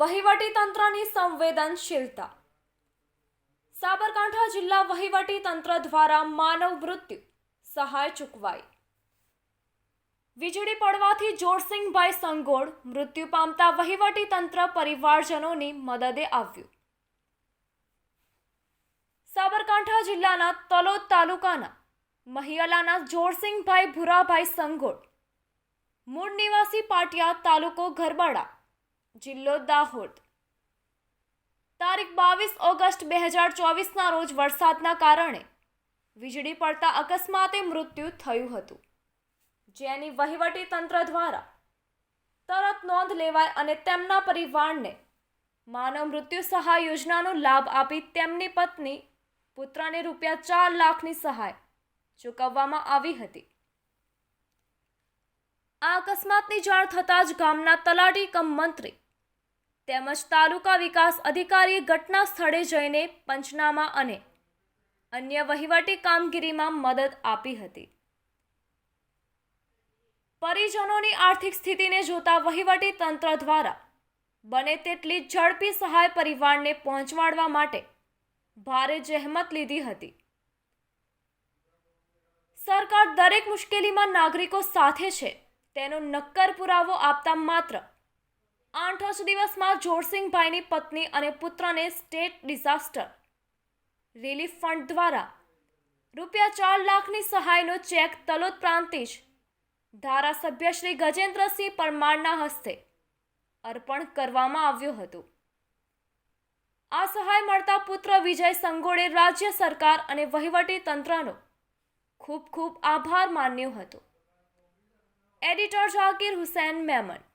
વહીવટી તંત્રની સંવેદનશીલતા. સાબરકાંઠા જિલ્લા વહીવટી તંત્ર દ્વારા માનવ મૃત્યુ, સહાય ચૂકવાઈ. વીજળી પડવાથી જોરસિંહભાઈ સંગોળ મૃત્યુ પામતા વહીવટી તંત્ર પરિવારજનોની મદદે આવ્યું. સાબરકાંઠા જિલ્લાના તલોદ તાલુકાના મહિયાલાના જોરસિંહભાઈ ભુરાભાઈ સંગોળ મૂળ નિવાસી પાટિયા તાલુકો ગરબાડા જિલ્લો દાહોદ. તારીખ બાવીસ ઓગસ્ટ બે હજાર ચોવીસના રોજ વરસાદના કારણે વીજળી પડતા અકસ્માતે મૃત્યુ થયું હતું. જેની વહીવટી તંત્ર દ્વારા તરત નોંધ લેવાય અને તેમના પરિવારને માનવ મૃત્યુ સહાય યોજનાનો લાભ આપી તેમની પત્ની પુત્રને રૂપિયા ચાર લાખની સહાય ચૂકવવામાં આવી હતી. આ અકસ્માતની જાણ થતાં જ ગામના તલાટી કમ મંત્રી તેમજ તાલુકા વિકાસ અધિકારીએ ઘટના સ્થળે જઈને પંચનામા અને અન્ય વહીવટી કામગીરીમાં મદદ આપી હતી. પરિજનોની આર્થિક સ્થિતિને જોતા વહીવટી તંત્ર દ્વારા બને તેટલી ઝડપી સહાય પરિવારને પહોંચવાડવા માટે ભારે જહેમત લીધી હતી. સરકાર દરેક મુશ્કેલીમાં નાગરિકો સાથે છે. તેનો નક્કર પુરાવો આપતા માત્ર આઠ દિવસમાં જોરસિંહભાઈની પત્ની અને પુત્રને સ્ટેટ ડિઝાસ્ટર રિલીફ ફંડ દ્વારા રૂપિયા ચાર લાખની સહાયનો ચેક તલોદ પ્રાંતિજ ધારાસભ્ય શ્રી ગજેન્દ્રસિંહ પરમારના હસ્તે અર્પણ કરવામાં આવ્યું હતું. આ સહાય મળતા પુત્ર વિજય સંગોળે રાજ્ય સરકાર અને વહીવટી તંત્રનો ખૂબ ખૂબ આભાર માન્યો હતો. એડિટર જાકીર હુસૈન મેમન